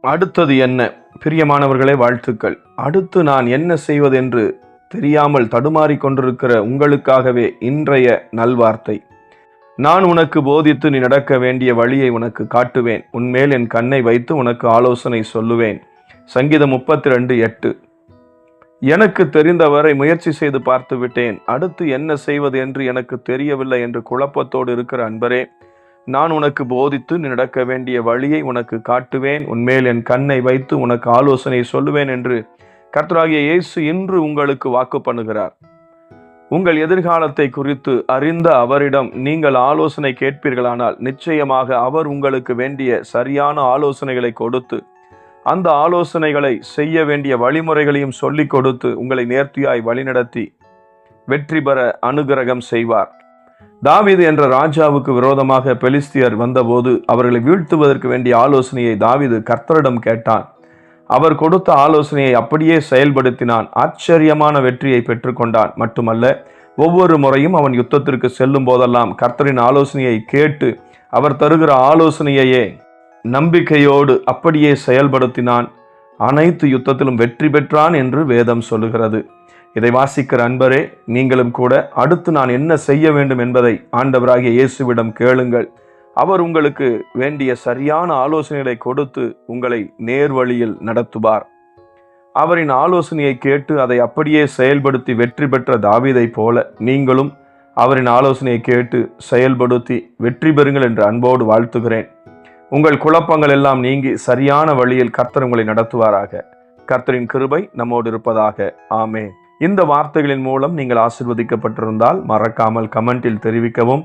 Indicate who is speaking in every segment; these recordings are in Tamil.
Speaker 1: அடுத்தது என்ன? பிரியமானவர்களே வாழ்த்துக்கள். அடுத்து நான் என்ன செய்வதென்று தெரியாமல் தடுமாறி கொண்டிருக்கிற உங்களுக்காகவே இன்றைய நல்வார்த்தை. நான் உனக்கு போதித்து நீ நடக்க வேண்டிய வழியை உனக்கு காட்டுவேன். உன்மேல் என் கண்ணை வைத்து உனக்கு ஆலோசனை சொல்லுவேன். சங்கீதம் முப்பத்தி ரெண்டு எட்டு. எனக்கு தெரிந்தவரை முயற்சி செய்து பார்த்து விட்டேன் அடுத்து என்ன செய்வது என்று எனக்கு தெரியவில்லை என்று குழப்பத்தோடு இருக்கிற அன்பரே நான் உனக்கு போதித்து நீ நடக்க வேண்டிய வழியை உனக்கு காட்டுவேன். உன்மேல் என் கண்ணை வைத்து உனக்கு ஆலோசனை சொல்லுவேன் என்று கர்த்தராகிய இயேசு இன்று உங்களுக்கு வாக்கு பண்ணுகிறார். உங்கள் எதிர்காலத்தை குறித்து அறிந்த அவரிடம் நீங்கள் ஆலோசனை கேட்பீர்களானால் நிச்சயமாக அவர் உங்களுக்கு வேண்டிய சரியான ஆலோசனைகளை கொடுத்து அந்த ஆலோசனைகளை செய்ய வேண்டிய வழிமுறைகளையும் சொல்லிக் கொடுத்து உங்களை நேர்த்தியாய் வழிநடத்தி வெற்றி பெற அனுகிரகம் செய்வார். தாவீது என்ற ராஜாவுக்கு விரோதமாக பெலிஸ்தியர் வந்தபோது அவர்களை வீழ்த்துவதற்கு வேண்டிய ஆலோசனையை தாவீது கர்த்தரிடம் கேட்டான். அவர் கொடுத்த ஆலோசனையை அப்படியே செயல்படுத்தினான். ஆச்சரியமான வெற்றியை பெற்றுக்கொண்டான். மட்டுமல்ல ஒவ்வொரு முறையும் அவன் யுத்தத்திற்கு செல்லும் போதெல்லாம் கர்த்தரின் ஆலோசனையை கேட்டு அவர் தருகிற ஆலோசனையையே நம்பிக்கையோடு அப்படியே செயல்படுத்தினான். அனைத்து யுத்தத்திலும் வெற்றி பெற்றான் என்று வேதம் சொல்லுகிறது. இதை வாசிக்கிற அன்பரே நீங்களும் கூட அடுத்து நான் என்ன செய்ய வேண்டும் என்பதை ஆண்டவராகிய இயேசுவிடம் கேளுங்கள். அவர் உங்களுக்கு வேண்டிய சரியான ஆலோசனைகளை கொடுத்து உங்களை நேர்வழியில் நடத்துவார். அவரின் ஆலோசனையை கேட்டு அதை அப்படியே செயல்படுத்தி வெற்றி பெற்ற தாவீதை போல நீங்களும் அவரின் ஆலோசனையை கேட்டு செயல்படுத்தி வெற்றி பெறுங்கள் என்று அன்போடு வாழ்த்துகிறேன். உங்கள் குழப்பங்கள் எல்லாம் நீங்கி சரியான வழியில் கர்த்தர் உங்களை நடத்துவாராக. கர்த்தரின் கிருபை நம்மோடு இருப்பதாக. ஆமே இந்த வார்த்தைகளின் மூலம் நீங்கள் ஆசிர்வதிக்கப்பட்டிருந்தால் மறக்காமல் கமெண்டில் தெரிவிக்கவும்.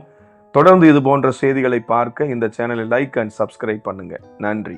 Speaker 1: தொடர்ந்து இது போன்ற செய்திகளை பார்க்க இந்த சேனலை லைக் அண்ட் சப்ஸ்கிரைப் பண்ணுங்க. நன்றி.